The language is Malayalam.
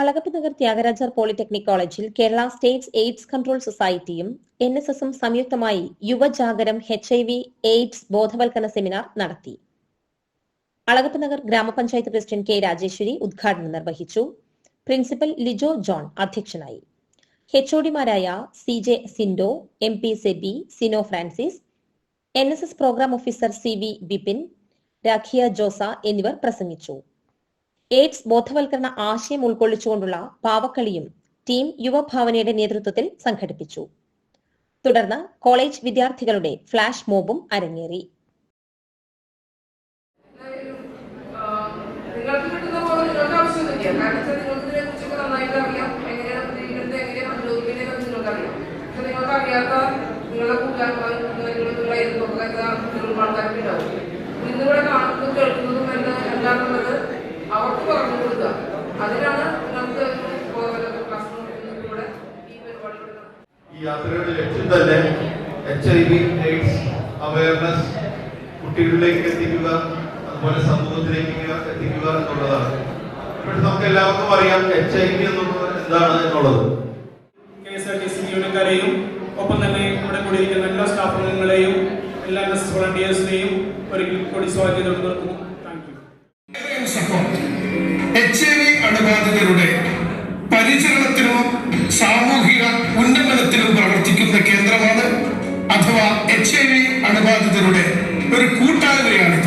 അളഗപ്പ് നഗർ ത്യാഗരാജർ പോളിടെക്നിക് കോളേജിൽ കേരള സ്റ്റേറ്റ്സ് എയ്ഡ്സ് കൺട്രോൾ സൊസൈറ്റിയും എൻ എസ് എസും സംയുക്തമായി Yuvajagaram H I V AIDS ബോധവൽക്കരണ സെമിനാർ നടത്തി. അളകപ്പ് നഗർ ഗ്രാമപഞ്ചായത്ത് പ്രസിഡന്റ് കെ രാജേശ്വരി ഉദ്ഘാടനം നിർവഹിച്ചു. പ്രിൻസിപ്പൽ ലിജോ ജോൺ അധ്യക്ഷനായി. എച്ച്ഒഡിമാരായ C J Sindo M P Sebi Sino Francis N S S program officer C V Bipin Rakhiya Josa എന്നിവർ പ്രസംഗിച്ചു. എയ്ഡ്സ് ബോധവൽക്കരണ ആശയം ഉൾക്കൊള്ളിച്ചുകൊണ്ടുള്ള പാവക്കളിയും ടീം യുവഭാവനയുടെ നേതൃത്വത്തിൽ സംഘടിപ്പിച്ചു. തുടർന്ന് കോളേജ് വിദ്യാർത്ഥികളുടെ ഫ്ലാഷ് മോബും അരങ്ങേറി. ഇതിനെ ഈ യാത്രയുടെ ലക്ഷ്യം തന്നെ H I V AIDS awareness കുട്ടികളിലേക്ക് എത്തിക്കുക അതുപോലെ സമൂഹത്തിലേക്ക് എത്തിക്കുക എന്നുള്ളതാണ്. ഇപ്പോൾ നമുക്ക് എല്ലാവർക്കും അറിയാം എച്ച് ഐ വി എന്നുള്ളത് എന്താണ് എന്നുള്ളത്. K S R T C ജീവനക്കാരെയും ഒപ്പം തന്നെ ഇവിടെ കൂടിയിരിക്കുന്ന എല്ലാ സ്റ്റാഫ് അംഗങ്ങളെയും എല്ലാ എസ് വോളണ്ടിയേഴ്സിനെയും ഒരിക്കൽ കൂടി സ്വാഗതം നിർത്തുന്നു എച്ച് ഐ വി അണുബാധിതരുടെ പരിചരണത്തിനും എച്ച് ഐ വി അണുബാധിതരുടെ ഒരു കൂട്ടായ്മയാണിത്